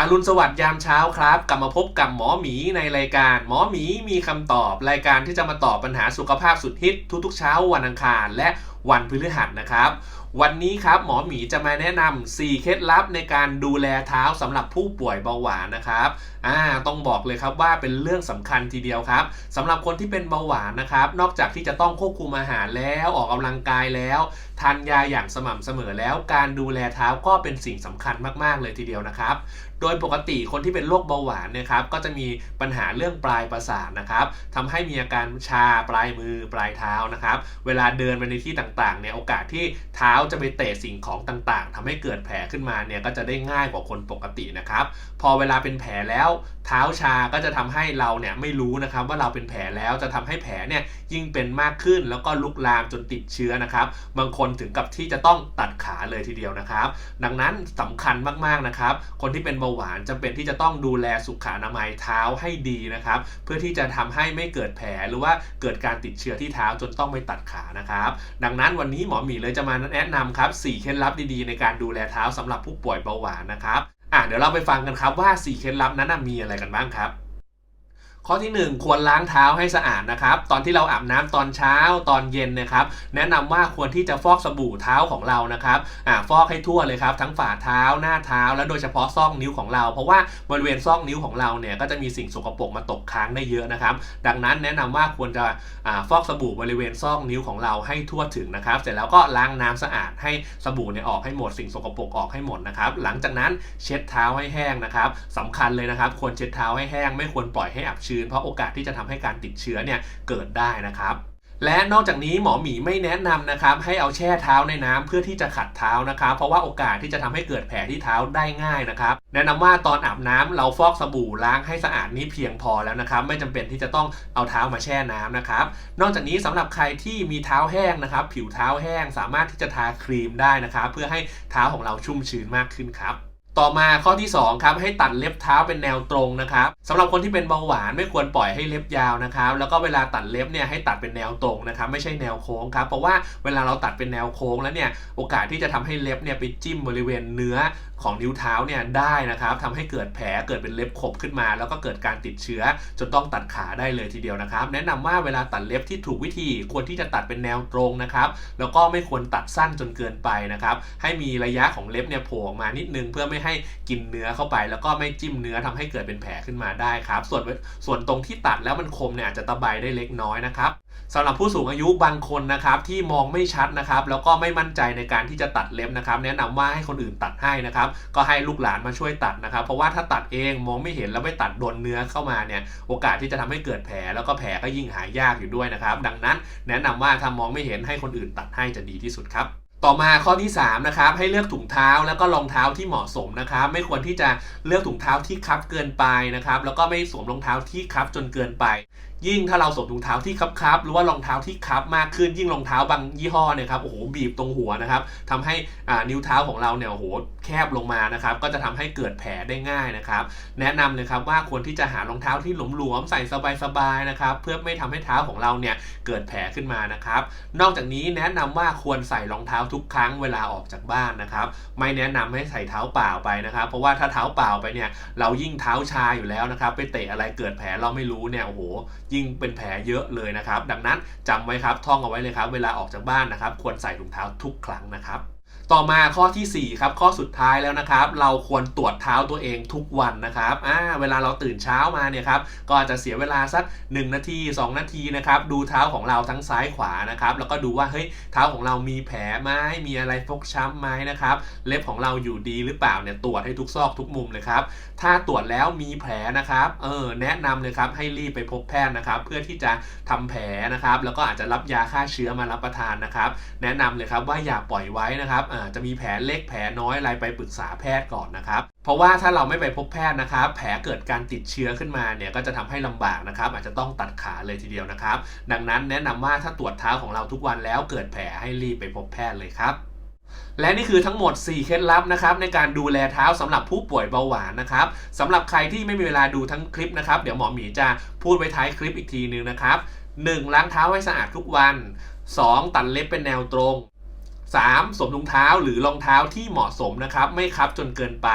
อรุณสวัสดิ์ยามเช้าครับ กลับมาพบกับหมอหมีในรายการ หมอหมีมีคำตอบ รายการที่จะมาตอบปัญหาสุขภาพสุดฮิตทุกๆเช้าวันอังคาร และวันพฤหัสนะครับ วันนี้ครับหมอหมีจะมาแนะนำ4เคล็ดลับในการดูแลเท้าสำหรับผู้ป่วยเบาหวานนะครับอ่าต้องบอกเลยครับว่าเป็นเรื่องสำคัญทีเดียวครับสำหรับคนที่เป็นเบาหวานนะครับ นอกจากที่จะต้องควบคุมอาหารแล้วออกกำลังกายแล้วทานยาอย่างสม่ำเสมอแล้ว การดูแลเท้าก็เป็นสิ่งสำคัญมากๆเลยทีเดียวนะครับโดยปกติคนที่เป็นโรคเบาหวานเนะครับก็จะมีปัญหาเรื่องปลายประสาทนะครับทำให้มีอาการชาปลายมือปลายเท้านะครับ เวลาเดินไปในที่ต่างๆเนี่ยโอกาสที่เท้าจะไปเตะสิ่งของต่างๆทำให้เกิดแผลขึ้นมาเนี่ยก็จะได้ง่ายกว่าคนปกตินะครับพอเวลาเป็นแผลแล้วเท้าชาก็จะทำให้เราเนี่ยไม่รู้นะครับว่าเราเป็นแผลแล้วจะทำให้แผลเนี่ยยิ่งเป็นมากขึ้นแล้วก็ลุกลามจนติดเชื้อนะครับ บางคนถึงกับที่จะต้องตัดขาเลยทีเดียวนะครับ ดังนั้นสำคัญมากๆนะครับ คนที่เป็นบาหวานจำเป็นที่จะต้องดูแลสุขอนามัยเท้าให้ดีนะครับ เพื่อที่จะทำให้ไม่เกิดแผลหรือว่าเกิดการติดเชื้อที่เท้าจนต้องไปตัดขานะครับ ดังนั้นวันนี้หมอหมีเลยจะมาแนะนำครับ4เคล็ดลับดีๆ ในการดูแลเท้าสำหรับผู้ป่วยเบาหวานนะครับอะเดี๋ยวเราไปฟังกันครับว่า4เคล็ดลับนั้นมีอะไรกันบ้างครับ ข้อที่ 1 ควรล้างเท้าให้สะอาดนะครับตอนที่เราอาบน้ำตอนเช้าตอนเย็นนะครับแนะนำว่าควรที่จะฟอกสบู่เท้าของเรานะครับอ่าฟอกให้ทั่วเลยครับทั้งฝ่าเท้าหน้าเท้า และโดยเฉพาะซอกนิ้วของเรา เพราะว่าบริเวณซอกนิ้วของเราเนี่ยก็จะมีสิ่งสกปรกมาตกค้างได้เยอะนะครับ ดังนั้นแนะนำว่าควรจะอ่าฟอกสบู่บริเวณซอกนิ้วของเราให้ทั่วถึงนะครับ เสร็จแล้วก็ล้างน้ำสะอาดให้สบู่เนี่ยออกให้หมดสิ่งสกปรกออกให้หมดนะครับหลังจากนั้นเช็ดเท้าให้แห้งนะครับสำคัญเลยนะครับ ควรเช็ดเท้าให้แห้งไม่ควรปล่อยให้อับชื้นเพราะโอกาสที่จะทำให้การติดเชื้อเนี่ยเกิดได้นะครับและนอกจากนี้หมอหมีไม่แนะนำนะครับให้เอาแช่เท้าในน้ำเพื่อที่จะขัดเท้านะครับเพราะว่าโอกาสที่จะทำให้เกิดแผลที่เท้าได้ง่ายนะครับแนะนำว่าตอนอาบน้ำเราฟอกสบู่ล้างให้สะอาดนี้เพียงพอแล้วนะครับไม่จำเป็นที่จะต้องเอาเท้ามาแช่น้ำนะครับนอกจากนี้สำหรับใครที่มีเท้าแห้งนะครับผิวเท้าแห้งสามารถที่จะทาครีมได้นะครับเพื่อให้เท้าของเราชุ่มชื้นมากขึ้นครับ ต่อมาข้อที่ 2 ครับให้ตัดเล็บเท้าเป็นแนวตรงนะครับสำหรับคนที่เป็นเบาหวานไม่ควรปล่อยให้เล็บยาวนะครับ แล้วก็เวลาตัดเล็บเนี่ยให้ตัดเป็นแนวตรงนะครับ ไม่ใช่แนวโค้งครับเพราะว่าเวลาเราตัดเป็นแนวโค้งแล้วเนี่ยโอกาสที่จะทำให้เล็บเนี่ยไปจิ้มบริเวณเนื้อ ของนิ้วเท้าเนี่ยได้นะครับทำให้เกิดแผลเกิดเป็นเล็บขบขึ้นมา แล้วก็เกิดการติดเชื้อจนต้องตัดขาได้เลยทีเดียวนะครับ แนะนำว่าเวลาตัดเล็บที่ถูกวิธีควรที่จะตัดเป็นแนวตรงนะครับ แล้วก็ไม่ควรตัดสั้นจนเกินไปนะครับ ให้มีระยะของเล็บเนี่ยโผล่ออกมานิดนึงเพื่อไม่ให้กินเนื้อเข้าไป แล้วก็ไม่จิ้มเนื้อทำให้เกิดเป็นแผลขึ้นมาได้ครับ ส่วนส่วนตรงที่ตัดแล้วมันคมเนี่ยอาจจะตะไบได้เล็กน้อยนะครับสำหรับผู้สูงอายุบางคนนะครับที่มองไม่ชัดนะครับแล้วก็ไม่มั่นใจในการที่จะตัดเล็บนะครับ แนะนำว่าให้คนอื่นตัดให้นะครับก็ให้ลูกหลานมาช่วยตัดนะครับ เพราะว่าถ้าตัดเองมองไม่เห็นแล้วไม่ตัดโดนเนื้อเข้ามาเนี่ยโอกาสที่จะทำให้เกิดแผลแล้วก็แผลก็ยิ่งหายยากอยู่ด้วยนะครับ ดังนั้นแนะนำว่าถ้ามองไม่เห็นให้คนอื่นตัดให้จะดีที่สุดครับต่อมาข้อที่3นะครับให้เลือกถุงเท้าแล้วก็รองเท้าที่เหมาะสมนะครับไม่ควรที่จะเลือกถุงเท้าที่คับเกินไปนะครับแล้วก็ไม่สวมรองเท้าที่คับจนเกินไป ยิ่งถ้าเราสวมถุงเท้าที่คับคับหรือว่ารองเท้าที่คับมากขึ้น ยิ่งรองเท้าบางยี่ห้อเนี่ยครับโอ้โหบีบตรงหัวนะครับทำให้นิ้วเท้าของเราเนี่ยโอ้โหแคบลงมานะครับก็จะทำให้เกิดแผลได้ง่ายนะครับ แนะนำเลยครับว่าควรที่จะหารองเท้าที่หลวมๆใส่สบายๆนะครับเพื่อไม่ทำให้เท้าของเราเนี่ยเกิดแผลขึ้นมานะครับ นอกจากนี้แนะนำว่าควรใส่รองเท้าทุกครั้งเวลาออกจากบ้านนะครับไม่แนะนำให้ใส่เท้าเปล่าไปนะครับ เพราะว่าถ้าเท้าเปล่าไปเนี่ยเรายิ่งเท้าชาอยู่แล้วนะครับไปเตะอะไรเกิดแผลเราไม่รู้เนี่ยโอ้โหยิ่งเป็นแผลเยอะเลยนะครับ ดังนั้นจำไว้ครับท่องเอาไว้เลยครับ เวลาออกจากบ้านนะครับ ควรใส่ถุงเท้าทุกครั้งนะครับ ต่อมาข้อทีสี่ 4 ครับ ข้อสุดท้ายแล้วนะครับ เราควรตรวจเท้าตัวเองทุกวันนะครับอ่าเวลาเราตื่นเช้ามาเนี่ยครับก็อาจจะเสียเวลาสัก 1 นาที 2 นาทีนะครับดูเท้าของเราทั้งซ้ายขวานะครับแล้วก็ดูว่าเฮ้ยเท้าของเรามีแผลไหมมีอะไรฟกช้ำไหมนะครับเล็บของเราอยู่ดีหรือเปล่าเนี่ยตรวจให้ทุกซอกทุกมุมเลยครับถ้าตรวจแล้วมีแผลนะครับเออแนะนำเลยครับให้รีบไปพบแพทย์นะครับ เพื่อที่จะทำแผลนะครับแล้วก็อาจจะรับยาฆ่าเชื้อมารับประทานนะครับ แนะนำเลยครับว่าอย่าปล่อยไว้นะครับอ่าจะมีแผลเล็กแผลน้อยอะไรไปปรึกษาแพทย์ก่อนนะครับ เพราะว่าถ้าเราไม่ไปพบแพทย์นะครับ แผลเกิดการติดเชื้อขึ้นมาเนี่ยก็จะทำให้ลำบากนะครับ อาจจะต้องตัดขาเลยทีเดียวนะครับ ดังนั้นแนะนำว่าถ้าตรวจเท้าของเราทุกวันแล้วเกิดแผลให้รีบไปพบแพทย์เลยครับและนี่คือทั้งหมด 4 เคล็ดลับนะครับในการดูแลเท้าสำหรับผู้ป่วยเบาหวานนะครับสำหรับใครที่ไม่มีเวลาดูทั้งคลิปนะครับ เดี๋ยวหมอหมีจะพูดไว้ท้ายคลิปอีกทีนึงนะครับ 1. ล้างเท้าให้สะอาดทุกวัน 2. ตัดเล็บเป็นแนวตรง 3. สวมรองเท้าหรือรองเท้าที่เหมาะสมนะครับ ไม่คับจนเกินไป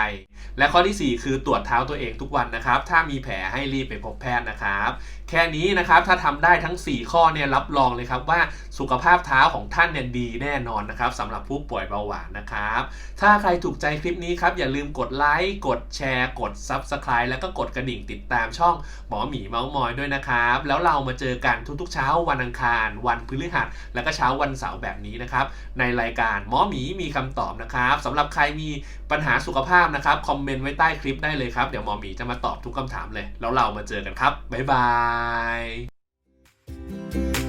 และข้อทีสี่ 4 คือตรวจเท้าตัวเองทุกวันนะครับ ถ้ามีแผลให้รีบไปพบแพทย์นะครับ แค่นี้นะครับถ้าทำได้ทั้ง 4 ข้อเนี่ยรับรองเลยครับว่าสุขภาพเท้าของท่านเนี่ยดีแน่นอนนะครับสำหรับผู้ป่วยเบาหวานนะครับ ถ้าใครถูกใจคลิปนี้ครับอย่าลืมกดไลค์กดแชร์ กด Subscribe แล้วก็กดกระดิ่งติดตามช่องหมอหมีเมาส์มอยด้วยนะครับ แล้วเรามาเจอกันทุกๆเช้าวันอังคาร วันพฤหัส แล้วก็เช้าวันเสาร์แบบนี้นะครับในรายายการ หมอหมีมีคำตอบนะครับสำหรับใครมีปัญหาสุขภาพนะครับคอมเมนต์ไว้ใต้คลิปได้เลยครับ เดี๋ยวหมอหมีจะมาตอบทุกคำถามเลย แล้วเรามาเจอกันครับบ๊ายบาย